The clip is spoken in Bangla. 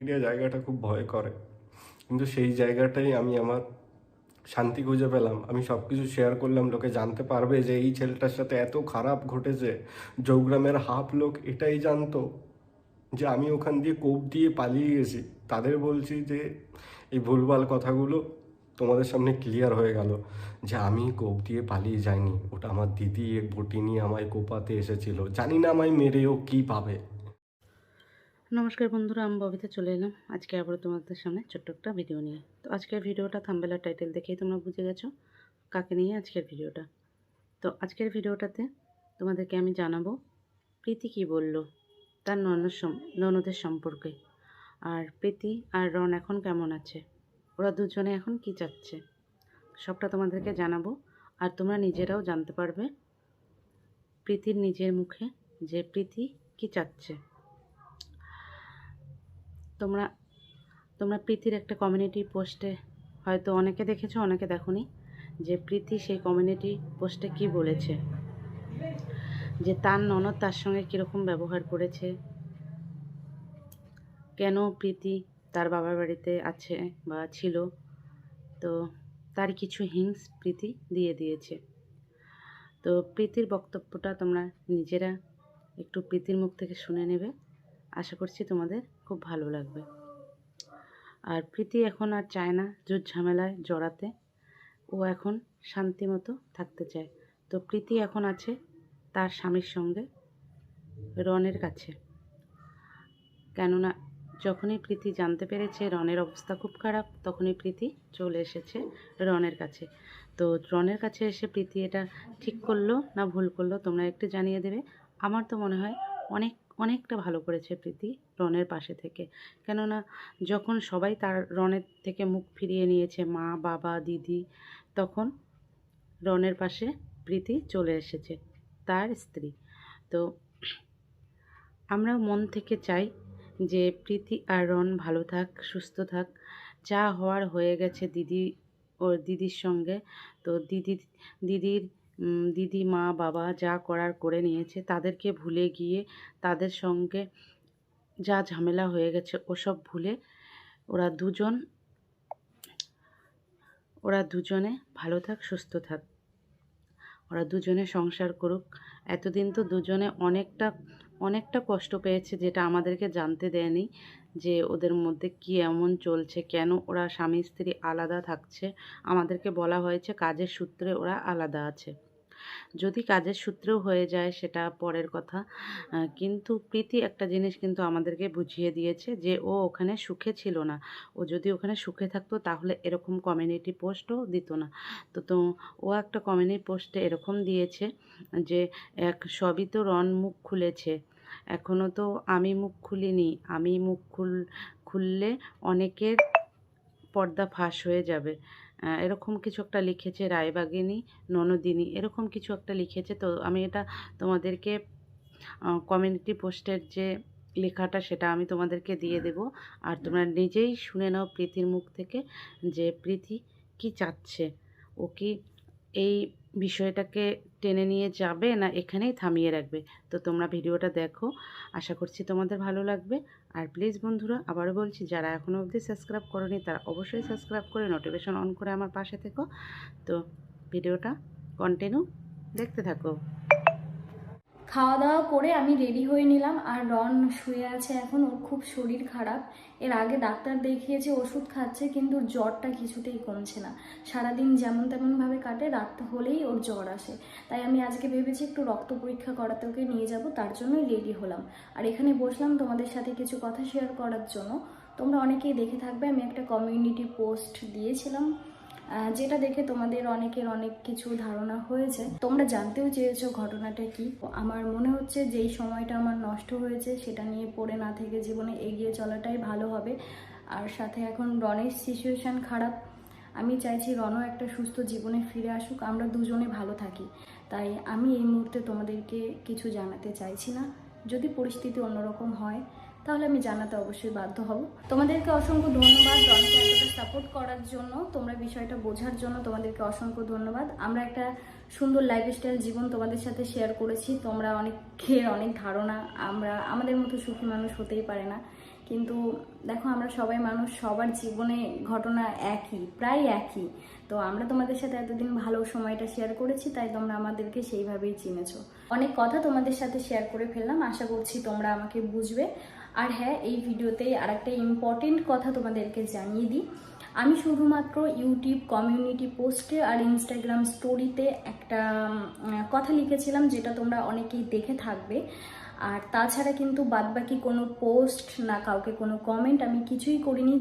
মিডিয়া জায়গাটা খুব ভয় করে। কিন্তু সেই জায়গাটাই আমি আমার শান্তি খুঁজে পেলাম। আমি সব কিছু শেয়ার করলাম, লোকে জানতে পারবে যে এই ছেলেটার সাথে এত খারাপ ঘটেছে। জৌগ্রামের হাফ লোক এটাই জানতো যে আমি ওখান দিয়ে কোপ দিয়ে পালিয়ে গেছি। তাদের বলছি যে, এই ভুলভাল কথাগুলো তোমাদের সামনে ক্লিয়ার হয়ে গেল যে আমি কোপ দিয়ে পালিয়ে যাইনি। ওটা আমার দিদি, এক বটি নিয়ে আমায় কোপাতে এসেছিল। জানি না আমায় মেরেও কী পাবে। নমস্কার বন্ধুরা, আমি ববিতা চলে এলাম। আজকে আবারও তোমাদের সামনে ছোট্ট একটা ভিডিও নিয়ে। তো আজকের ভিডিওটা থাম্বেলার টাইটেল দেখেই তোমরা বুঝে গেছো কাকে নিয়ে আজকের ভিডিওটা তো আজকের ভিডিওটাতে তোমাদেরকে আমি জানাব, প্রীতি কী বলল তার ননদ ননদের সম্পর্কে। আর প্রীতি আর রন এখন কেমন আছে? ওরা দুজনে এখন কি চাচ্ছে? সবটা তোমাদেরকে জানাব। আর তোমরা নিজেরাও জানতে পারবে প্রীতির নিজের মুখে যে প্রীতি কি চাচ্ছে। তোমরা তোমরা প্রীতির একটা কমিউনিটি পোস্টে হয়তো অনেকে দেখেছ, অনেকে দেখোনি যে প্রীতি সেই কমিউনিটি পোস্টে কি বলেছে, যে তার ননদ তার সঙ্গে কীরকম ব্যবহার করেছে, কেন প্রীতি তার বাবার বাড়িতে আছে বা ছিল, তো তার কিছু হিংস প্রীতি দিয়ে দিয়েছে। তো প্রীতির বক্তব্যটা তোমরা নিজেরা একটু প্রীতির মুখ থেকে শুনে নেবে। আশা করছি তোমাদের খুব ভালো লাগবে। আর প্রীতি এখন আর চায় না যুদ্ধ ঝামেলায় জড়াতে। ও এখন শান্তি মতো থাকতে চায়। তো প্রীতি এখন আছে তার স্বামীর সঙ্গে, রনের কাছে। কেননা যখনই প্রীতি জানতে পেরেছে রনের অবস্থা খুব খারাপ, তখনই প্রীতি চলে এসেছে রনের কাছে। তো রনের কাছে এসে প্রীতি এটা ঠিক করল না ভুল করল, তোমরা একটু জানিয়ে দেবে। আমার তো মনে হয় অনেক অনেকটা ভালো করেছে প্রীতি রনের পাশে থেকে। কেননা যখন সবাই তার রনের থেকে মুখ ফিরিয়ে নিয়েছে, মা, বাবা, দিদি, তখন রনের পাশে প্রীতি চলে এসেছে, তার স্ত্রী। তো আমরা মন থেকে চাই যে প্রীতি আর রন ভালো থাক, সুস্থ থাক। যা হওয়ার হয়ে গেছে দিদি ওর দিদির সঙ্গে। তো দিদির দিদির দিদি, মা, বাবা যা করার করে নিয়েছে তাদেরকে ভুলে গিয়ে তাদের সঙ্গে যা ঝামেলা হয়ে গেছে ওসব ভুলে ওরা দুজন, ওরা দুজনে ভালো থাক, সুস্থ থাক। ওরা দুজনে সংসার করুক। এতদিন তো দুজনে অনেকটা অনেকটা কষ্ট পেয়েছে যেটা আমাদেরকে জানতে দেয়নি যে ওদের মধ্যে কি এমন চলছে, কেন ওরা স্বামী, স্ত্রী আলাদা থাকছে। আমাদেরকে বলা হয়েছে কাজের সূত্রে ওরা আলাদা আছে। যদি কাজের সূত্রেও হয়ে যায় সেটা পরের কথা। কিন্তু প্রীতি একটা জিনিস কিন্তু আমাদেরকে বুঝিয়ে দিয়েছে যে ও ওখানে সুখে ছিল না। ও যদি ওখানে সুখে থাকতো তাহলে এরকম কমিউনিটি পোস্টও দিত না। তো তো ও একটা কমিউনিটি পোস্টে এরকম দিয়েছে যে এক, সবই তো রন মুখ খুলেছে। এখনও তো আমি মুখ খুলিনি। আমি মুখ খুল, খুললে অনেকের পর্দা ফাঁস হয়ে যাবে। এরকম কিছু একটা লিখেছে রায়বাগিনী ননদিনী এরকম কিছু একটা লিখেছে। তো আমি এটা তোমাদেরকে কমিউনিটি পোস্টের যে লেখাটা সেটা আমি তোমাদেরকে দিয়ে দেব। আর তোমরা নিজেই শুনে নাও প্রীতির মুখ থেকে যে প্রীতি কি চাচ্ছে। ও কি এই বিষয়টাকে টেনে নিয়ে যাবে না এখানেই থামিয়ে রাখবে। তো তোমরা ভিডিওটা দেখো, আশা করছি তোমাদের ভালো লাগবে। আর প্লিজ বন্ধুরা, আবারও বলছি, যারা এখনও অবধি সাবস্ক্রাইব করনি, তারা অবশ্যই সাবস্ক্রাইব করে নোটিফিকেশন অন করে আমার পাশে থেকো। তো ভিডিওটা কন্টিনিউ দেখতে থাকো। খাওয়া দাওয়া করে আমি রেডি হয়ে নিলাম আর রন শুয়ে আছে এখন, ওর খুব শরীর খারাপ। এর আগে ডাক্তার দেখিয়েছে, ওষুধ খাচ্ছে, কিন্তু জ্বরটা কিছুতেই কমছে না। সারাদিন যেমন তেমনভাবে কাটে, রাত হলেই ওর জ্বর আসে। তাই আমি আজকে ভেবেছি একটু রক্ত পরীক্ষা করাতে ওকে নিয়ে যাব, তার জন্যই রেডি হলাম। আর এখানে বসলাম তোমাদের সাথে কিছু কথা শেয়ার করার জন্য। তোমরা অনেকেই দেখে থাকবে, আমি একটা কমিউনিটি পোস্ট দিয়েছিলাম। যেটা দেখে তোমাদের অনেকের অনেক কিছু ধারণা হয়েছে। তোমরা জানতেও চেয়েছো ঘটনাটা কি। আমার মনে হচ্ছে যেই সময়টা আমার নষ্ট হয়েছে, সেটা নিয়ে পড়ে না থেকে জীবনে এগিয়ে চলাটাই ভালো হবে। আর সাথে এখন রনের সিচুয়েশান খারাপ। আমি চাইছি রনও একটা সুস্থ জীবনে ফিরে আসুক। আমরা দুজনে ভালো থাকি। তাই আমি এই মুহূর্তে তোমাদেরকে কিছু জানাতে চাইছি না। যদি পরিস্থিতি অন্যরকম হয় তাহলে আমি জানাতে অবশ্যই বাধ্য হব। তোমাদেরকে অসংখ্য ধন্যবাদ রনকে এতটা সাপোর্ট করার জন্য। তোমরা বিষয়টা বোঝার জন্য তোমাদেরকে অসংখ্য ধন্যবাদ। আমরা একটা সুন্দর লাইফস্টাইল জীবন তোমাদের সাথে শেয়ার করেছি। তোমরা অনেকের অনেক ধারণা। আমরা, আমাদের মতো সুখী মানুষ হতেই পারে না। কিন্তু দেখো, আমরা সবাই মানুষ, সবার জীবনে ঘটনা একই, প্রায় একই। তো আমরা তোমাদের সাথে এতদিন ভালো সময়টা শেয়ার করেছি, তাই তোমরা আমাদেরকে সেইভাবেই চিনেছো। অনেক কথা তোমাদের সাথে শেয়ার করে ফেললাম। আশা করছি তোমরা আমাকে বুঝবে। আর হ্যাঁ এই ভিডিওতে আর একটা ইম্পর্টেন্ট কথা তোমাদেরকে জানিয়ে দিই। আমি শুধুমাত্র ইউটিউব কমিউনিটি পোস্টে আর ইনস্টাগ্রাম স্টোরিতে একটা কথা লিখেছিলাম যেটা তোমরা অনেকেই দেখে থাকবে। আর তাছাড়া কিন্তু বাদবাকি কোনো পোস্ট না, কাউকে কোনো কমেন্ট আমি কিছুই করিনি।